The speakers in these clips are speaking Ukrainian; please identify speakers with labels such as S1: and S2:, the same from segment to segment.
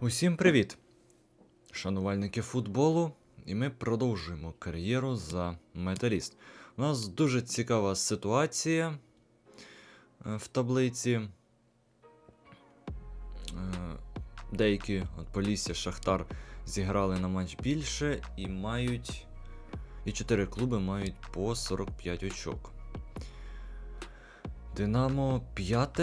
S1: Усім привіт, шанувальники футболу, і ми продовжуємо кар'єру за металіст. У нас дуже цікава ситуація е, в таблиці. Е, Деякі от Полісся, Шахтар зіграли на матч більше і мають. І 4 клуби мають по 45 очок. Динамо 5,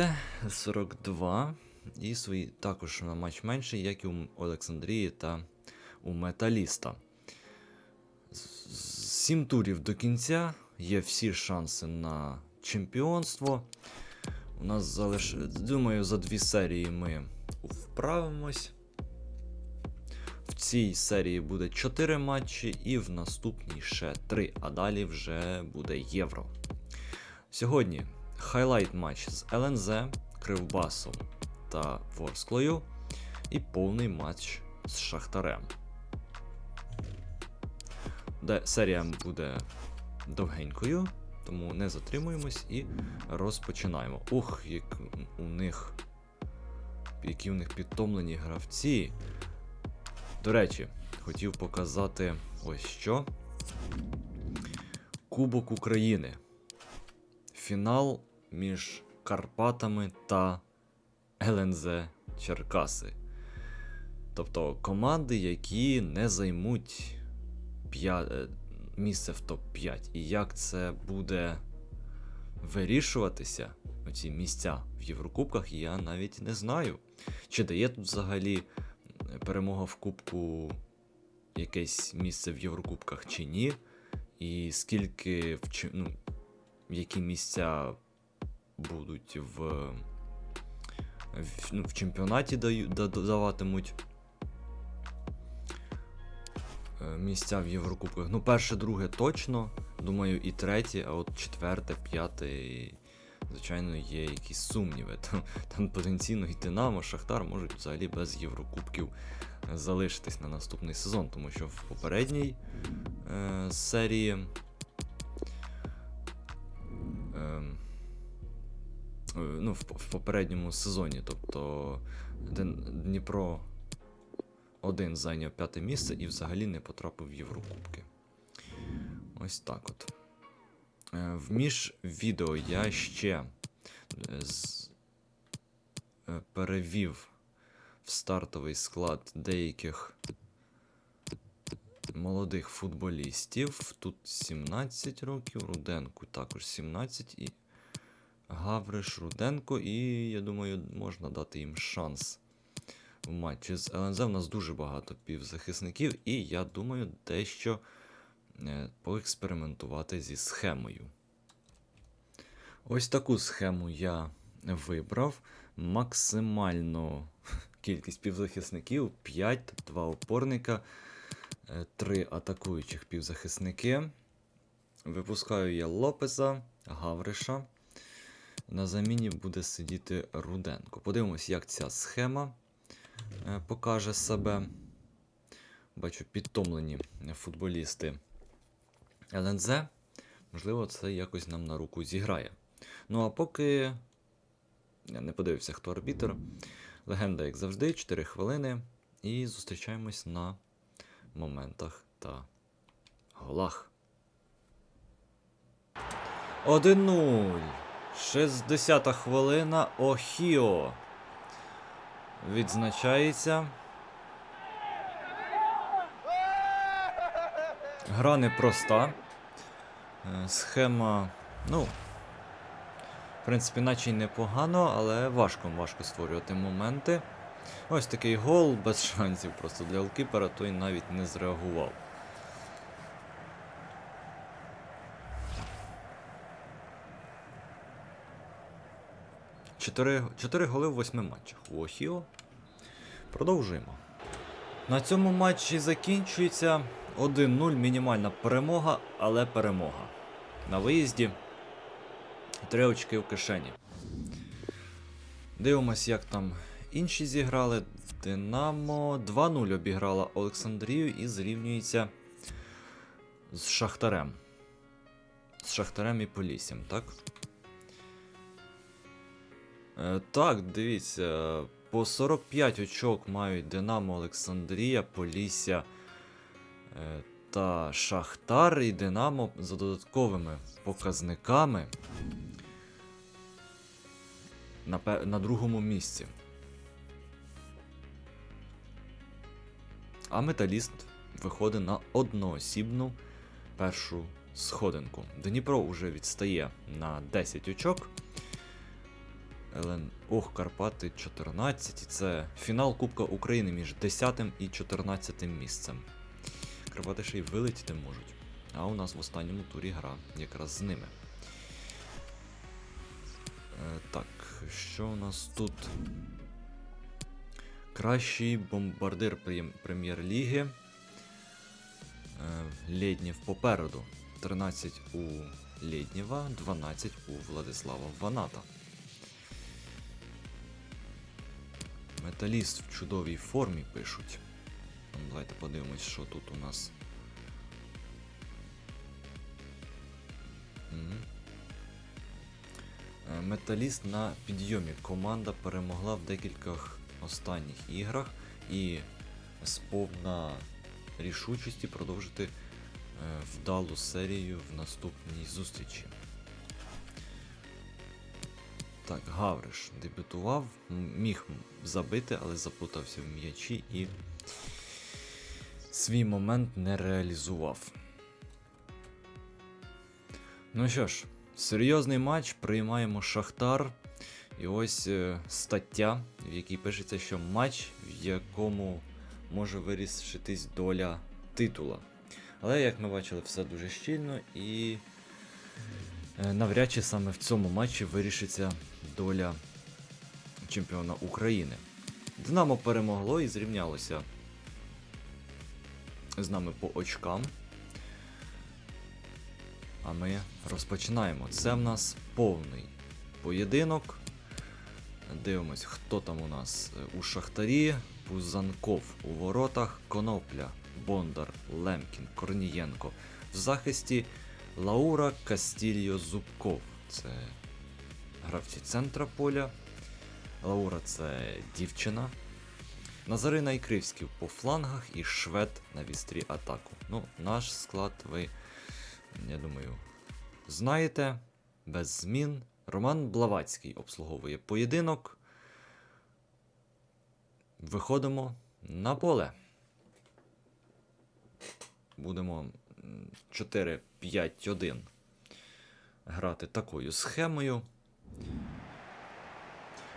S1: 42. І свої також на матч менше, як і у Олександрії та у Металіста. Сім турів до кінця. Є всі шанси на чемпіонство. У нас залиш... Думаю, за дві серії ми вправимось. В цій серії буде 4 матчі, і в наступній ще 3, а далі вже буде євро. Сьогодні хайлайт матч з ЛНЗ, Кривбасом та Ворсклою і повний матч з Шахтарем. Де серія буде довгенькою, тому не затримуємось і розпочинаємо. Ух, як у них. Які у них підтомлені гравці. До речі, хотів показати ось що. Кубок України. Фінал між Карпатами та ЛНЗ Черкаси. Тобто команди, які не займуть п'я- е, місце в топ-5. І як це буде вирішуватися, оці місця в Єврокубках, я навіть не знаю. Чи дає тут взагалі перемога в Кубку якесь місце в Єврокубках чи ні. І скільки в, ну, які місця будуть в в, ну, в чемпіонаті даю, да- даватимуть е, місця в Єврокубках. Ну, перше, друге точно. Думаю, і третє, а от четверте, п'яте, і, звичайно, є якісь сумніви. Там, там потенційно і Динамо, Шахтар можуть взагалі без Єврокубків е, залишитись на наступний сезон, тому що в попередній е, серії. е, ну, в, попередньому сезоні. Тобто Дніпро один зайняв п'яте місце і взагалі не потрапив в Єврокубки. Ось так от. Е, В міжвідео я ще е, з... е, перевів в стартовий склад деяких молодих футболістів. Тут 17 років, Руденку також 17 і Гавриш Руденко, і я думаю, можна дати їм шанс в матчі з ЛНЗ. У нас дуже багато півзахисників, і я думаю, дещо е, поекспериментувати зі схемою. Ось таку схему я вибрав. Максимально кількість півзахисників 5, 2 опорника, 3 атакуючих півзахисники. Випускаю я Лопеза, Гавриша. На заміні буде сидіти Руденко. Подивимось, як ця схема е, покаже себе. Бачу, підтомлені футболісти ЛНЗ. Можливо, це якось нам на руку зіграє. Ну а поки я не подивився, хто арбітр. Легенда, як завжди, 4 хвилини. І зустрічаємось на моментах та голах. 1-0. 60 хвилина. Охіо. Відзначається. Гра непроста. Е, Схема, ну, в принципі, наче й непогано, але важко важко створювати моменти. Ось такий гол без шансів просто для Алкіпера, той навіть не зреагував. Чотири, чотири голи в восьми матчах. У Охіо. Продовжуємо. На цьому матчі закінчується 1-0 мінімальна перемога, але перемога. На виїзді. Три очки в кишені. Дивимось, як там інші зіграли. Динамо 2-0 обіграла Олександрію і зрівнюється з Шахтарем. З Шахтарем і Поліссям, так? Е, так, дивіться. По 45 очок мають Динамо Олександрія, Полісся е, та Шахтар і Динамо за додатковими показниками на, на другому місці. А металіст виходить на одноосібну першу сходинку. Дніпро вже відстає на 10 очок. Елен... Ох, Карпати 14. І це фінал Кубка України між 10 і 14 місцем. Карпати ще й вилетіти можуть. А у нас в останньому турі гра якраз з ними. Е, так, що у нас тут? Кращий бомбардир прем'єр-ліги. Е, попереду. 13 у Лєднєва, 12 у Владислава Ваната. Металіст в чудовій формі пишуть. Ну, Давайте подивимось, що тут у нас. Е, Металіст на підйомі. Команда перемогла в декількох останніх іграх і сповна рішучості продовжити е, вдалу серію в наступній зустрічі. Так, Гавриш дебютував, міг забити, але заплутався в м'ячі і свій момент не реалізував. Ну що ж, серйозний матч, приймаємо Шахтар. І ось е, стаття, в якій пишеться, що матч, в якому може вирішитись доля титула. Але, як ми бачили, все дуже щільно і е, навряд чи саме в цьому матчі вирішиться доля чемпіона України. Динамо перемогло і зрівнялося з нами по очкам. А ми розпочинаємо. Це в нас повний поєдинок. Дивимось, хто там у нас Е, у Шахтарі, Пузанков у воротах, Конопля, Бондар, Лемкін, Корнієнко. В захисті Лаура Кастільо Зубков. Це гравці центра поля. Лаура це дівчина. Назарина і Кривський по флангах і швед на вістрі атаку. Ну, наш склад ви, я думаю, знаєте. Без змін. Роман Блавацький обслуговує поєдинок. Виходимо на поле. Будемо 4-5-1 грати такою схемою.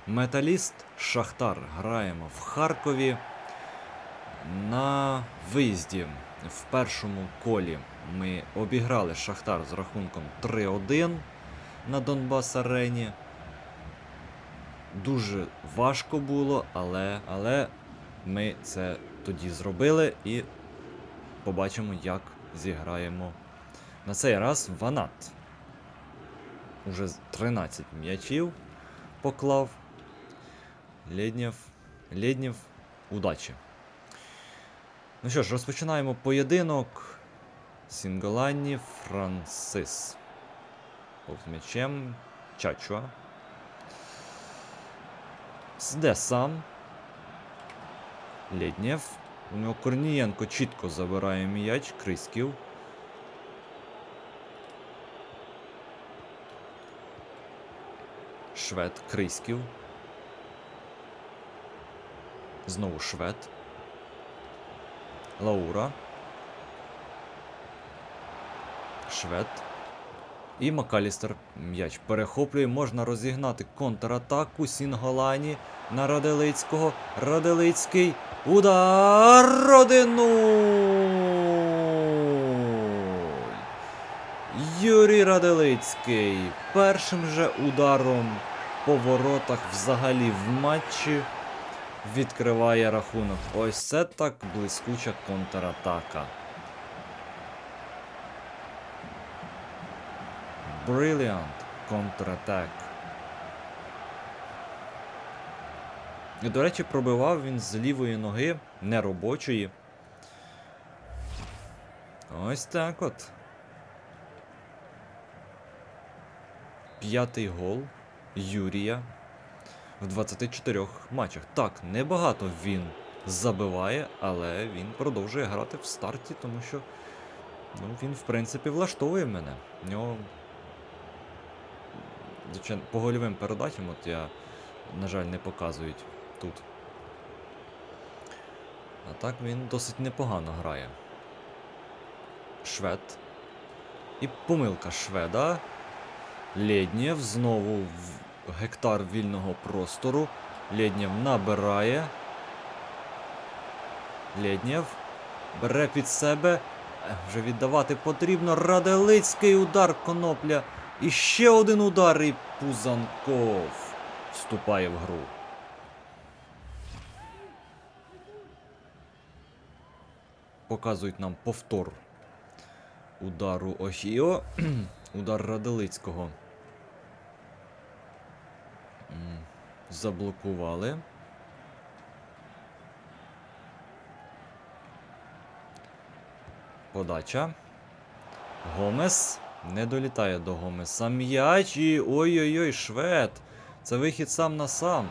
S1: Металіст Шахтар граємо в Харкові. На виїзді в першому колі ми обіграли Шахтар з рахунком 3-1 на Донбас Арені. Дуже важко було, але, але ми це тоді зробили і побачимо, як зіграємо на цей раз Ванат. Уже 13 м'ячів поклав. Лєднєв. Лєднєв. Удачі. Ну що ж, розпочинаємо поєдинок. Сінголані Франсис. Повз м'ячем. Чачуа. Де сам. Лєднєв. У нього Корнієнко чітко забирає м'яч. Крисків. Швед Крисків. Знову швед. Лаура. Швед. І Макалістер м'яч перехоплює. Можна розігнати контратаку Сінголані на Раделицького. Раделицький. Удар 1-0. Юрій Раделицький першим же ударом по воротах взагалі в матчі відкриває рахунок. Ось це так блискуча контратака. Brilliant контратак. До речі, пробивав він з лівої ноги, неробочої. Ось так от. П'ятий гол Юрія в 24 матчах. Так, небагато він забиває, але він продовжує грати в старті, тому що ну, він, в принципі, влаштовує мене. В нього. По гольовим передачам, от я, на жаль, не показують тут. А так він досить непогано грає. Швед. І помилка шведа. Лєднєв знову гектар вільного простору. Лєднєв набирає. Лєднєв бере під себе. Вже віддавати потрібно. Раделицький удар конопля. І ще один удар, і Пузанков вступає в гру. Показують нам повтор удару Охіо. Удар Раделицького. Заблокували. Подача. Гомес. Не долітає до Гомеса. М'яч і. Ой-ой-ой, швед. Це вихід сам на сам.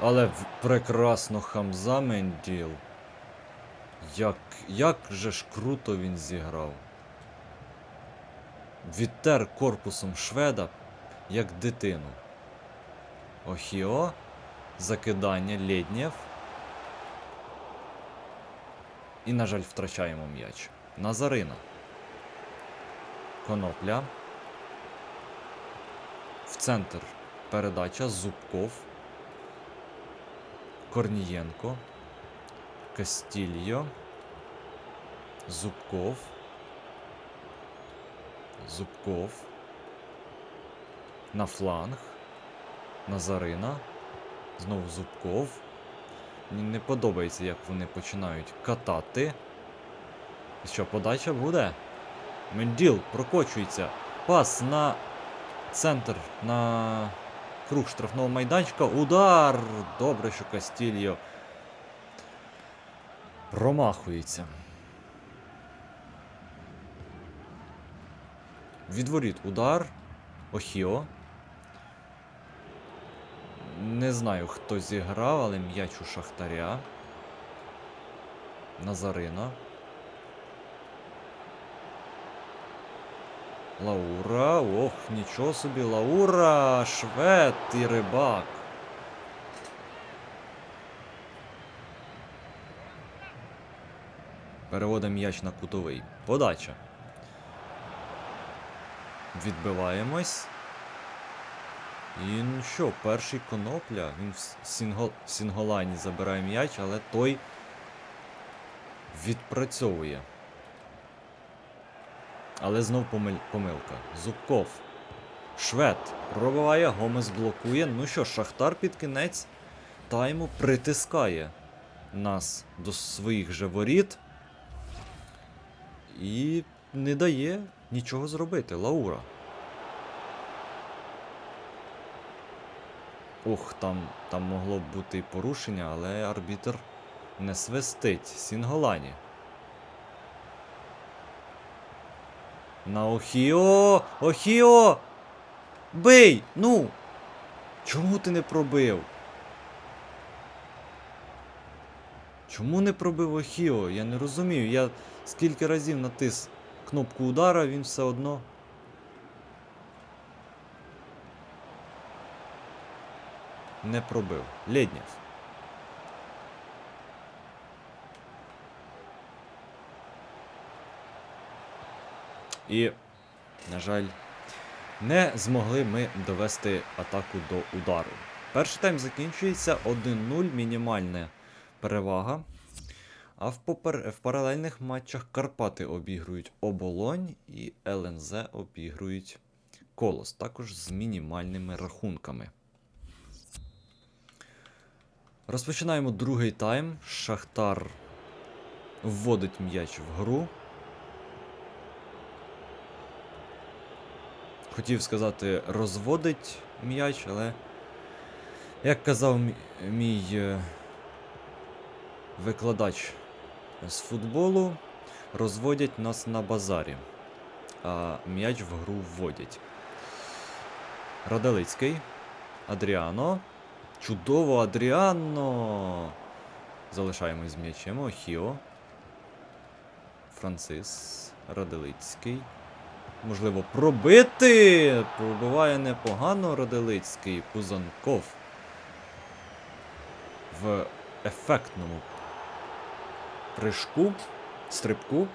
S1: Але прекрасно Хамза Менділ. Як, як же ж круто він зіграв. Відтер корпусом шведа, як дитину. Охіо. Закидання Лєднєв. І, на жаль, втрачаємо м'яч. Назарина. Конопля. В центр передача Зубков. Корнієнко. Кастільо. Зубков. Зубков. На фланг. Назарина. Знову Зубков. Мені не подобається, як вони починають катати. Що, подача буде? Менділ прокочується. Пас на центр, на круг штрафного майданчика. Удар! Добре, що Кастільо промахується. Відворіт удар. Охіо. Не знаю, хто зіграв, але м'яч у Шахтаря. Назарина. Лаура. Ох, нічого собі. Лаура, швед і рибак. Переводимо м'яч на кутовий. Подача. Відбиваємось. І ну що, перший конопля. Він в с- сінго... в Сінголайні забирає м'яч, але той відпрацьовує. Але знов помиль... помилка. Зубков. Швед пробиває, Гомес блокує. Ну що, Шахтар під кінець тайму притискає нас до своїх же воріт. І не дає нічого зробити. Лаура. Ух, там, там могло б бути і порушення, але арбітр не свистить. Сінголані. На Охіо! Охіо! Бий! Ну! Чому ти не пробив? Чому не пробив Охіо? Я не розумію. Я скільки разів натис кнопку удара, він все одно. Не пробив. Лєднєв. І, на жаль, не змогли ми довести атаку до удару. Перший тайм закінчується 1-0, мінімальна перевага. А в, попер... в паралельних матчах Карпати обігрують оболонь і ЛНЗ обігрують колос, також з мінімальними рахунками. Розпочинаємо другий тайм. Шахтар вводить м'яч в гру. Хотів сказати, розводить м'яч, але, як казав мій, е, викладач з футболу, розводять нас на базарі, а м'яч в гру вводять. Раделицький. Адріано. Чудово, Адріано! Залишаємось з м'ячем. Охіо. Францис Раделицький. Можливо, пробити! Пробиває непогано Раделицький. Пузанков. В ефектному прыжку, стрибку.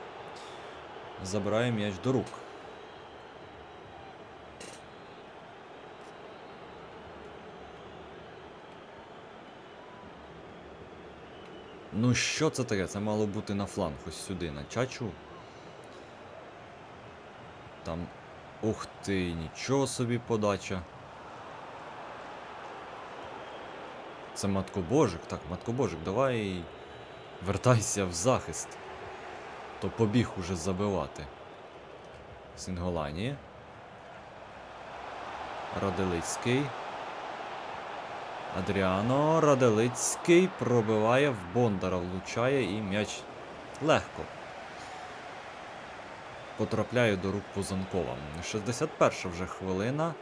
S1: Забирає м'яч до рук. Ну що це таке? Це мало бути на фланг ось сюди, на чачу. Там. Ух ти, нічого собі подача. Це маткобожик. Так, маткобожик, давай вертайся в захист. То побіг уже забивати. Сінголані. Раделицький. Адріано Раделицький пробиває в Бондара, влучає і м'яч легко. Потрапляє до рук Пузанкова. 61 вже хвилина.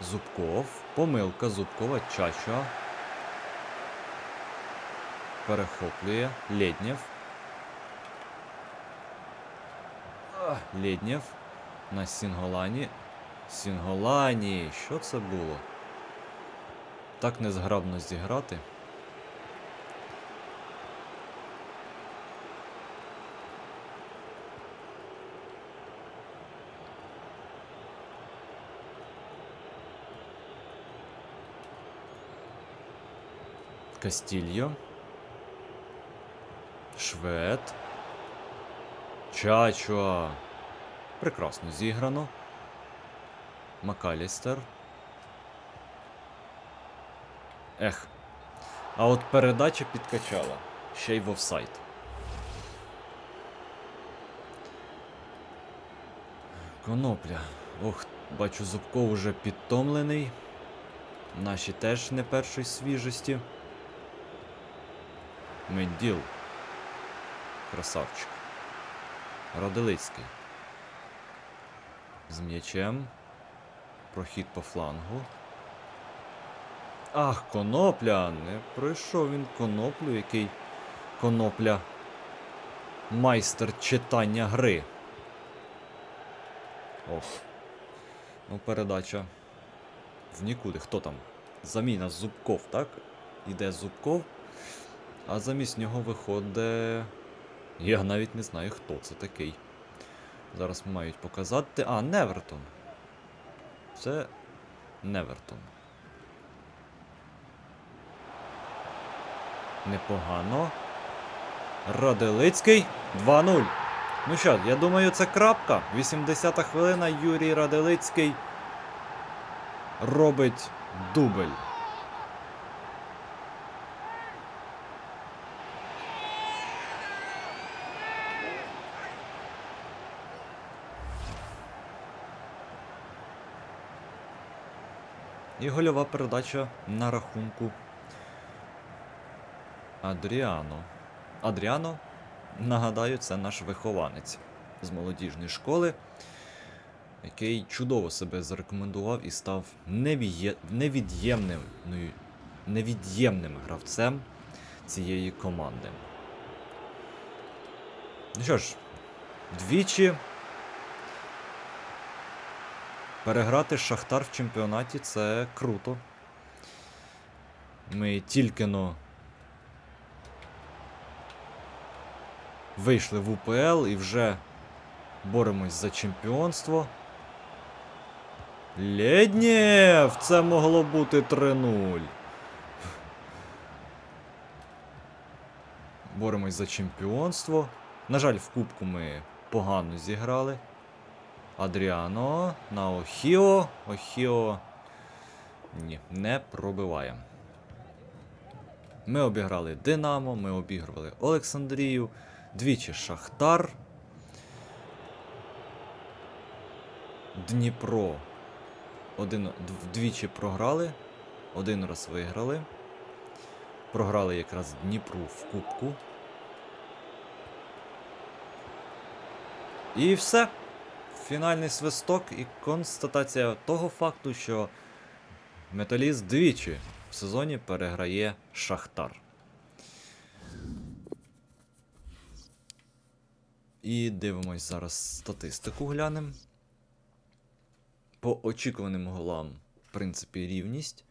S1: Зубков. Помилка Зубкова. Чача. Перехоплює. Лєднєв. Ах, Лєднєв. На Сінголані. Сінголані. Що це було? Так незграбно зіграти. Кастільо. Швед. Чачуа. Прекрасно зіграно. Макалістер. Ех. А от передача підкачала. Ще й в офсайд. Конопля. Ох, бачу, Зубков уже підтомлений. Наші теж не першої свіжості. Менділ. Красавчик. Роделицький. З м'ячем. Прохід по флангу. Ах, конопля! Не пройшов він коноплю, який конопля. Майстер читання гри. Ох. Ну, передача. В нікуди. Хто там? Заміна Зубков, так? Іде Зубков. А замість нього виходить. Я навіть не знаю, хто це такий. Зараз мають показати. А, Невертон. Це Невертон. Непогано. Раделицький 2-0. Ну що, я думаю, це крапка. 80-та хвилина Юрій Раделицький робить дубль. І гольова передача на рахунку Адріано. Адріано, нагадаю, це наш вихованець з молодіжної школи, який чудово себе зарекомендував і став невід'ємним, ну, невід'ємним гравцем цієї команди. Ну що ж, двічі Переграти Шахтар в чемпіонаті це круто. Ми тільки но вийшли в УПЛ і вже боремось за чемпіонство. Лєднєв! Це могло бути 3-0. Боремось за чемпіонство. На жаль, в кубку ми погано зіграли. Адріано на Охіо. Охіо. Ні, не пробиває. Ми обіграли Динамо, ми обігрували Олександрію, двічі Шахтар. Дніпро. Один, двічі програли, один раз виграли. Програли якраз Дніпру в Кубку. І все. Фінальний свисток і констатація того факту, що Металіст двічі в сезоні переграє Шахтар. І дивимось зараз статистику глянемо. По очікуваним голам, в принципі, рівність.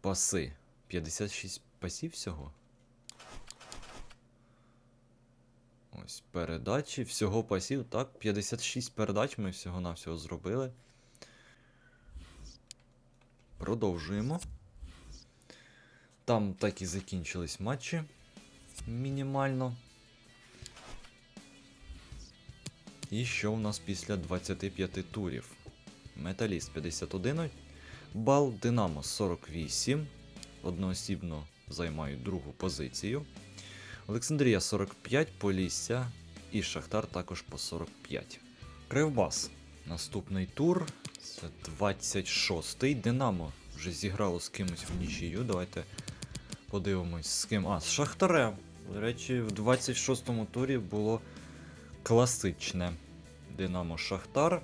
S1: Паси. 56 пасів всього. Ось передачі. Всього пасів, так. 56 передач ми всього-навсього зробили. Продовжуємо. Там так і закінчились матчі. Мінімально. І що у нас після 25 турів? Металіст 51 бал, Динамо 48. Одноосібно займають другу позицію. Олександрія 45, Полісся і Шахтар також по 45. Кривбас. Наступний тур. Це 26-й. Динамо вже зіграло з кимось в нічию. Давайте подивимось з ким. А, з Шахтарем. До речі, в 26-му турі було класичне Динамо Шахтар.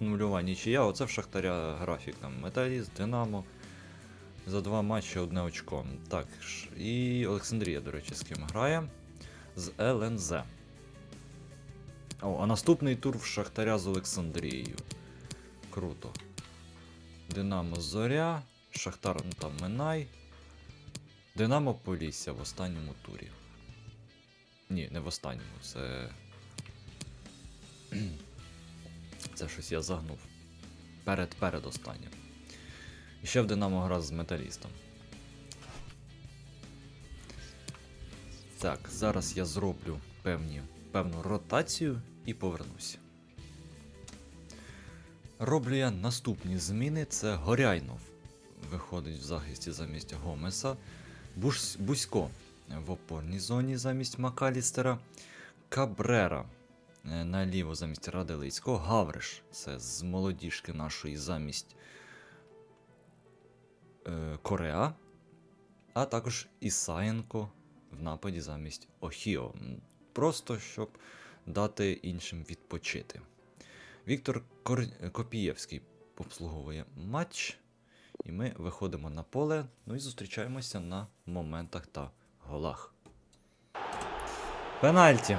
S1: Нульова нічия. Оце в Шахтаря графік там. Металіст, Динамо. За два матчі одне очко. Так, і Олександрія, до речі, з ким грає. З ЛНЗ. О, а наступний тур в Шахтаря з Олександрією. Круто. Динамо Зоря. Шахтар ну, там Минай. Динамо Полісся в останньому турі. Ні, не в останньому, це. Це щось я загнув. Перед перед останнім. І ще в Динамо гра з металістом. Так, зараз я зроблю певні, певну ротацію і повернуся. Роблю я наступні зміни. Це Горяйнов виходить в захисті замість Гомеса. Буш... Бусько в опорній зоні замість Макалістера. Кабрера е, наліво замість Раделицького. Гавриш це з молодіжки нашої замість Кореа. А також Ісаєнко в нападі замість Охіо. Просто щоб дати іншим відпочити. Віктор Кор... Копієвський обслуговує матч. І ми виходимо на поле, ну і зустрічаємося на моментах та голах. Пенальті.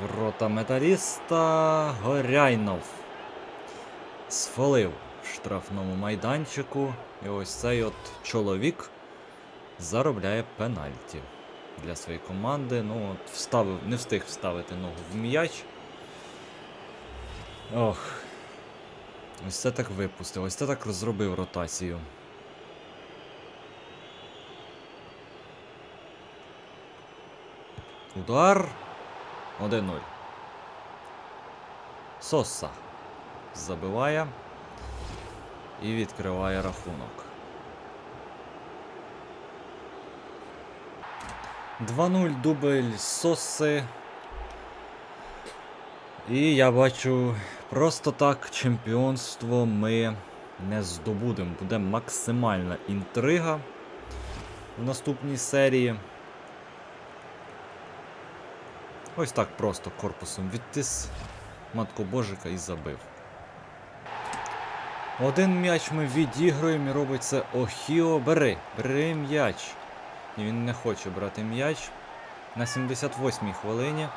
S1: Ворота металіста Горяйнов. Сфолив штрафному майданчику. І ось цей от чоловік заробляє пенальті для своєї команди. Ну, от вставив, не встиг вставити ногу в м'яч. Ох. Ось це так випустив, ось це так зробив ротацію. Удар. 1-0. Соса забиває і відкриває рахунок. 2-0 дубль Соси. І я бачу, просто так чемпіонство ми не здобудемо. Буде максимальна інтрига в наступній серії. Ось так просто корпусом відтис матку Божика і забив. Один м'яч ми відігруємо і робить це Охіо. Бери, бери м'яч. І він не хоче брати м'яч. На 78-й хвилині.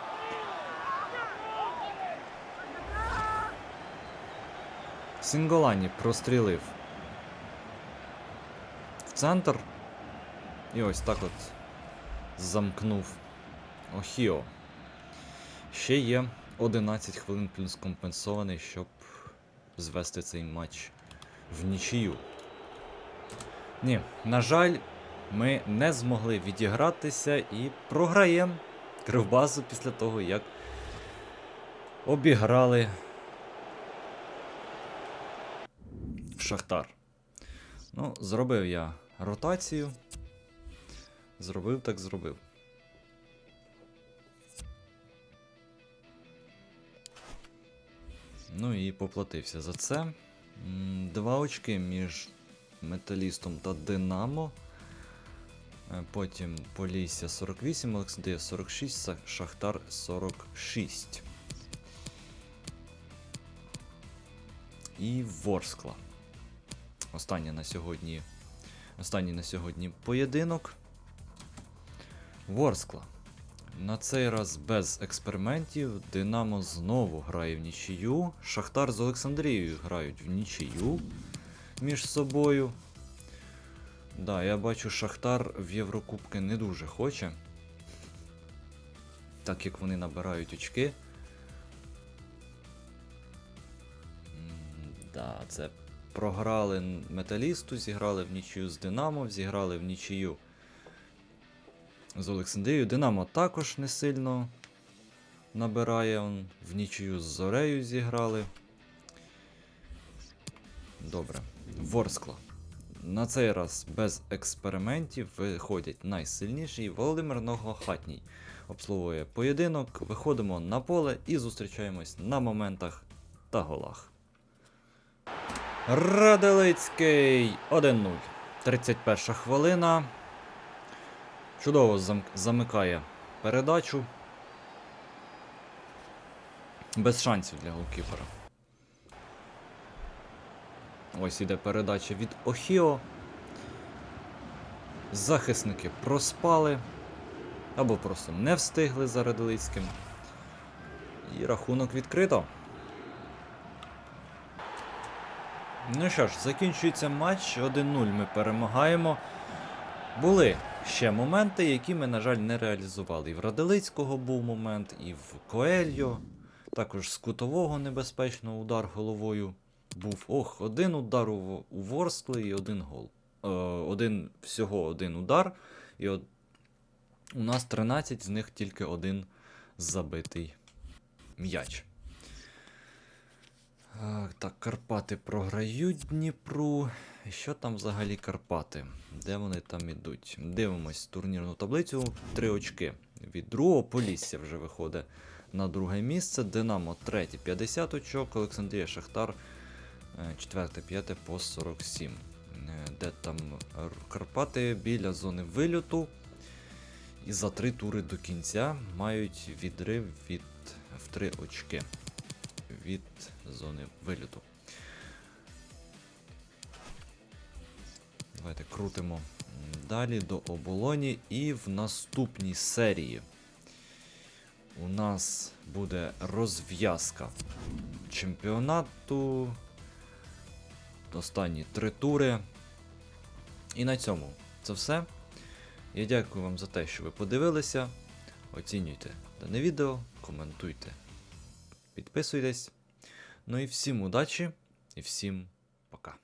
S1: Сінголані прострілив в центр. І ось так от замкнув Охіо. Ще є 11 хвилин плюс компенсований, щоб звести цей матч в нічию. Ні, на жаль, ми не змогли відігратися і програємо Кривбазу після того, як обіграли Шахтар. Ну, зробив я ротацію. Зробив так зробив. Ну і поплатився за це. Два очки між металістом та Динамо. Е, потім Полісся 48, Олександрія 46, Шахтар 46. І Ворскла. Останній на сьогодні. Останній на сьогодні поєдинок. Ворскла. На цей раз без експериментів. Динамо знову грає в нічию. Шахтар з Олександрією грають в нічию між собою. Да, я бачу, Шахтар в Єврокубки не дуже хоче. Так як вони набирають очки. Да, це програли металісту, зіграли в нічию з Динамо, зіграли в нічию з Олександрією. Динамо також не сильно набирає. Он в нічию з Зорею зіграли. Добре. Ворскла. На цей раз без експериментів виходять найсильніші. Володимир Ногохатній обслуговує поєдинок. Виходимо на поле і зустрічаємось на моментах та голах. Раделицький 1-0. 31 хвилина. Чудово зам- замикає передачу. Без шансів для голкіпера. Ось іде передача від Охіо. Захисники проспали. Або просто не встигли за Раделицьким. І рахунок відкрито. Ну що ж, закінчується матч. 1-0 ми перемагаємо. Були ще моменти, які ми, на жаль, не реалізували. І в Раделицького був момент, і в Коельо. Також з кутового небезпечного удар головою був. Ох, один удар у, у Ворскли і один гол. Е, один, всього один удар. І от у нас 13, з них тільки один забитий м'яч. Е, Так, Карпати програють Дніпру. Що там взагалі Карпати? Де вони там ідуть? Дивимось турнірну таблицю. Три очки. Від другого Полісся вже виходить на друге місце. Динамо третє 50 очок, Олександрія Шахтар е, четверте, п'яте по 47. Е, Де там Карпати біля зони вильоту. І за три тури до кінця мають відрив від в три очки від зони вильоту. Давайте крутимо далі до оболоні. І в наступній серії у нас буде розв'язка чемпіонату. Останні три тури. І на цьому це все. Я дякую вам за те, що ви подивилися. Оцінюйте дане відео, коментуйте, підписуйтесь. Ну і всім удачі і всім пока.